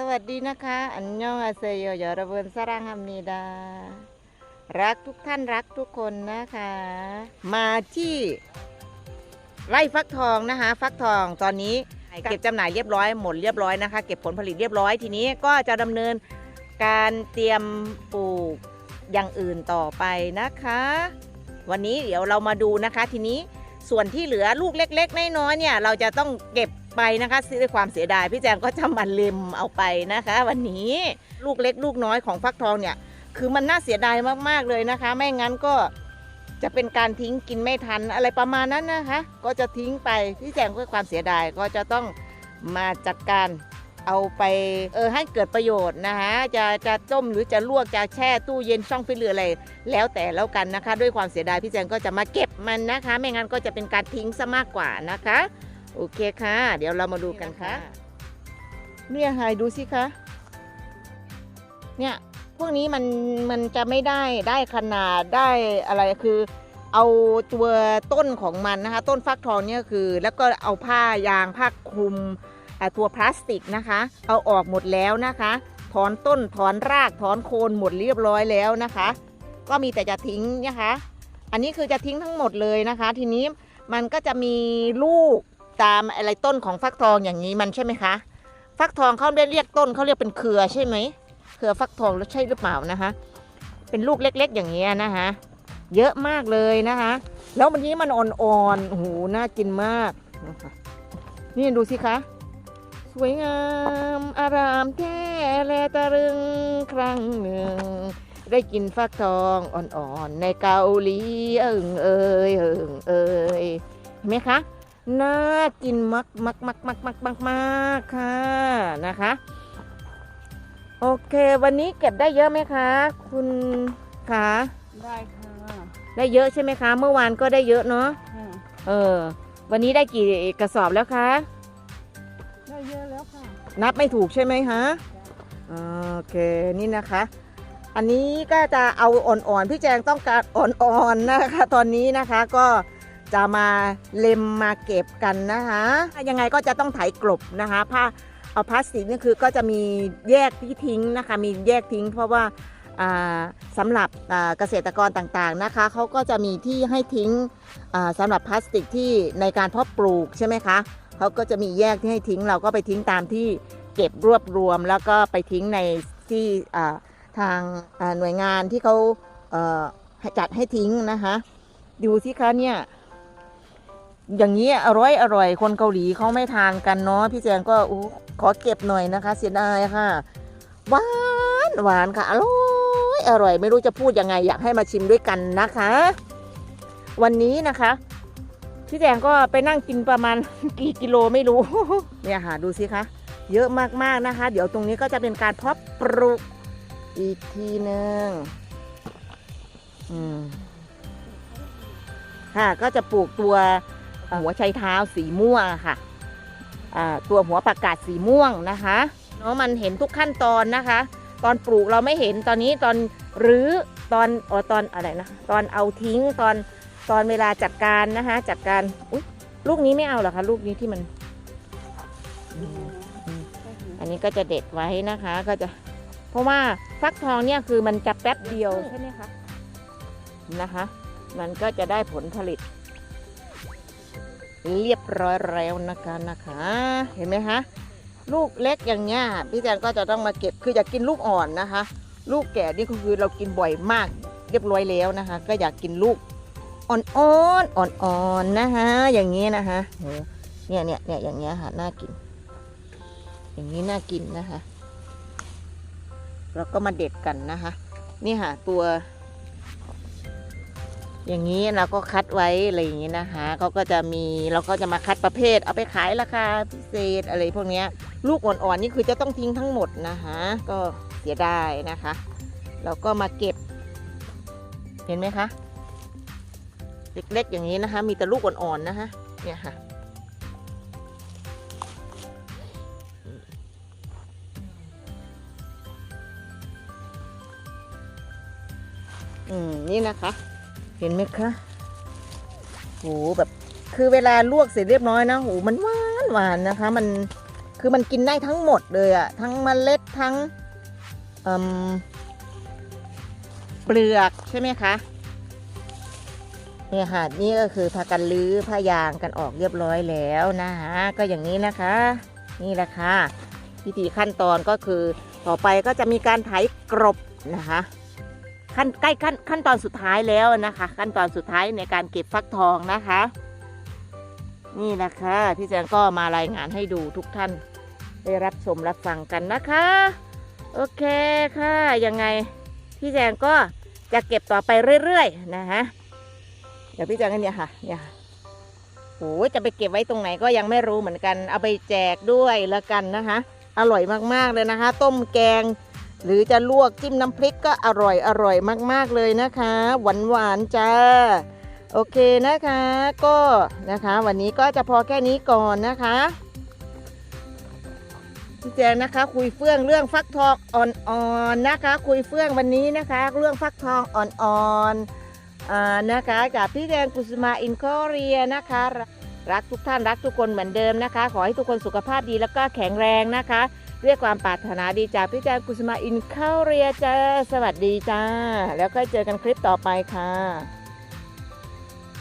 สวัสดีนะคะ อันยองอาเซโยยอระเบินสรังฮัมนีดา รักทุกท่านรักทุกคนนะคะ มาที่ไร่ฟักทองนะคะ ฟักทองตอนนี้เก็บจำหน่ายเรียบร้อยหมดเรียบร้อยนะคะ เก็บผลผลิตเรียบร้อยทีนี้ก็จะดำเนินการเตรียมปลูกอย่างอื่นต่อไปนะคะ วันนี้เดี๋ยวเรามาดูนะคะทีนี้ส่วนที่เหลือลูกเล็ก ๆ น้อยๆเนี่ย เราจะต้องเก็บ ไปนะคะด้วยความเสียดายพี่แจงก็จะมาเล็มเอาไปนะคะ วันนี้ลูกเล็กลูกน้อยของฟักทองเนี่ย คือมันน่าเสียดายมากๆเลยนะคะ ไม่งั้นก็จะเป็นการทิ้งกินไม่ทันอะไรประมาณนั้นนะคะ ก็จะทิ้งไปพี่แจงด้วยความเสียดายก็จะต้องมาจัดการเอาไปเออให้เกิดประโยชน์นะคะจะจะต้มหรือจะลวกจะแช่ตู้เย็นช่องฟิตหรืออะไร แล้วแต่แล้วกันนะคะ ด้วยความเสียดายพี่แจงก็จะมาเก็บมันนะคะ ไม่งั้นก็จะเป็นการทิ้งซะมากกว่านะคะ โอเคค่ะ เดี๋ยวเรามาดูกันค่ะ เนี่ยไฮดูสิคะเนี่ยพวกนี้มันมันจะไม่ได้ได้ขนาดได้อะไรคือเอาตัวต้นของมันนะคะ ต้นฟักทองเนี่ยคือ แล้วก็เอาผ้ายางผ้าคลุมตัวพลาสติกนะคะ เอาออกหมดแล้วนะคะ ถอนต้นถอนรากถอนโคนหมดเรียบร้อยแล้วนะคะ ก็มีแต่จะทิ้งนะคะ อันนี้คือจะทิ้งทั้งหมดเลยนะคะ ทีนี้มันก็จะมีลูก ตามอะไรต้นของฟักทองอย่างนี้มันใช่ไหมคะ ฟักทองเขาได้เรียกต้นเขาเรียกเป็นเครือใช่ไหมเครือฟักทองแล้วใช่หรือเปล่านะคะ เป็นลูกเล็ก ๆ อย่างเงี้ยนะคะเยอะมากเลยนะคะ แล้ววันนี้มันอ่อนๆโอ้โหน่ากินมาก นี่ดูสิคะ สวยงาม อารามแท้แลตะรึงครั้งหนึ่ง ได้กินฟักทองอ่อนๆ ในเกาหลีเอิงเอยเอิงเอยเห็นไหมคะ น่ากินมักมักมักมักมักมักมากค่ะนะคะ โอเค วันนี้เก็บได้เยอะไหมคะ คุณคะได้ค่ะได้เยอะใช่ไหมคะ เมื่อวานก็ได้เยอะเนาะค่ะเออ วันนี้ได้กี่กระสอบแล้วคะได้เยอะแล้วค่ะ นับไม่ถูกใช่ไหมฮะอ่าโอเคนี่นะคะ อันนี้ก็จะเอาอ่อนๆพี่แจงต้องการอ่อนๆนะคะ ตอนนี้นะคะก็ จะมาเล็มมาเก็บกันนะคะยังไงก็จะต้องไถกลบนะคะผ้าเอาพลาสติกนี่คือก็จะมีแยกที่ทิ้งนะคะมีแยกทิ้ง เพราะว่าอ่าสำหรับเกษตรกรต่างๆนะคะเขาก็จะมีที่ให้ทิ้งอ่าสำหรับพลาสติกที่ในการเพาะปลูกใช่ไหมคะเขาก็จะมีแยกที่ให้ทิ้งเราก็ไปทิ้งตามที่เก็บรวบรวม แล้วก็ไปทิ้งในที่ทางหน่วยงานที่เขาจัดให้ทิ้งนะคะ ดูสิคะเนี่ย อย่างนี้อร่อยอร่อยคนเกาหลีเขาไม่ทานกันเนาะพี่แจงก็อขอเก็บหน่อยนะคะ เสียดายค่ะหวานหวานค่ะอร่อยอร่อย ไม่รู้จะพูดยังไงอยากให้มาชิมด้วยกันนะคะ วันนี้นะคะ พี่แจงก็ไปนั่งกินประมาณกี่กิโลไม่รู้เนี่ยค่ะดูสิคะเยอะมากๆนะคะ เดี๋ยวตรงนี้ก็จะเป็นการเพาะปลูกอีกทีหนึ่งอืมค่ะก็จะปลูกตัว หัวไชเท้าสีม่วงค่ะตัวหัวผักกาดสีม่วงนะคะเนาะมันเห็นทุกขั้นตอนนะคะ ตอนปลูกเราไม่เห็นตอนนี้ตอนรื้อตอนอ๋อตอนอะไรนะตอนเอาทิ้งตอนตอนเวลาจัดการนะคะจัดการอุ๊ยลูกนี้ไม่เอาหรอคะลูกนี้ที่มัน อันนี้ก็จะเด็ดไว้นะคะก็จะ เพราะว่าฟักทองเนี่ยคือมันจะแป๊บเดียวใช่ไหมคะนะคะ มันก็จะได้ผลผลิต เรียบร้อยแล้วนะคะนะคะ เห็นไหมคะลูกเล็กอย่างเงี้ยพี่แจนก็จะต้องมาเก็บคืออยากกินลูกอ่อนนะคะ ลูกแก่นี่ก็คือเรากินบ่อยมาก เรียบร้อยแล้วนะคะ ก็อยากกินลูกอ่อนๆอ่อนๆนะคะอย่างนี้นะคะเนี่ยเนี่ยเนี่ยอย่างเงี้ยค่ะน่ากิน อย่างนี้น่ากินนะคะแล้วก็มาเด็ดกันนะคะ นี่ค่ะตัว อย่างนี้เราก็คัดไว้อะไรอย่างนี้นะคะเขาก็จะมีเราก็จะมาคัดประเภท เอาไปขายราคาพิเศษอะไรพวกนี้ลูกอ่อนๆนี่คือจะต้องทิ้งทั้งหมดนะคะก็เสียดายนะคะเราก็มาเก็บ เห็นไหมคะเล็กๆอย่างนี้นะคะ มีแต่ลูกอ่อนๆนะคะเนี่ยค่ะอืมนี่นะคะ เห็นไหมคะโหแบบคือเวลาลวกเสร็จเรียบร้อยนะโหมันหวานหวานนะคะ มันคือมันกินได้ทั้งหมดเลยอะทั้งเมล็ดทั้งเเปลือกใช่ไหมคะเนี่ยค่ะนี่ก็คือพากันลื้อผ้ายางกันออกเรียบร้อยแล้วนะคะก็อย่างนี้นะคะ นี่แหละค่ะวิธีขั้นตอนก็คือต่อไปก็จะมีการไถกรบนะคะ ขั้นใกล้ขั้นขั้นตอนสุดท้ายแล้วนะคะ ขั้นตอนสุดท้ายในการเก็บฟักทองนะคะ นี่แหละค่ะพี่แจงก็มารายงานให้ดูทุกท่านได้รับชมรับฟังกันนะคะ โอเคค่ะยังไงพี่แจงก็จะเก็บต่อไปเรื่อยๆนะฮะเดี๋ยวพี่แจงก็เนี่ยค่ะเนี่ยโอ้จะไปเก็บไว้ตรงไหนก็ยังไม่รู้เหมือนกัน เอาไปแจกด้วยแล้วกันนะคะ อร่อยมากๆเลยนะคะ ต้มแกง หรือจะลวกจิ้มน้ำพริกก็อร่อยอร่อยมาก ๆ เลยนะคะ หวานหวานจ้า โอเคนะคะก็นะคะ วันนี้ก็จะพอแค่นี้ก่อนนะคะพี่แจงนะคะ คุยเฟื่องเรื่องฟักทองอ่อนๆนะคะ คุยเฟื่องวันนี้นะคะ เรื่องฟักทองอ่อนๆอ่านะคะกับพี่แดงกุสมาอินคอเรียนะคะ รักทุกท่านรักทุกคนเหมือนเดิมนะคะ ขอให้ทุกคนสุขภาพดีแล้วก็แข็งแรงนะคะ เรียกความปรารถนาดีจากพี่แจงกุสมาอินเข้าเรียจ้าสวัสดีจ้า แล้วก็เจอกันคลิปต่อไปค่ะ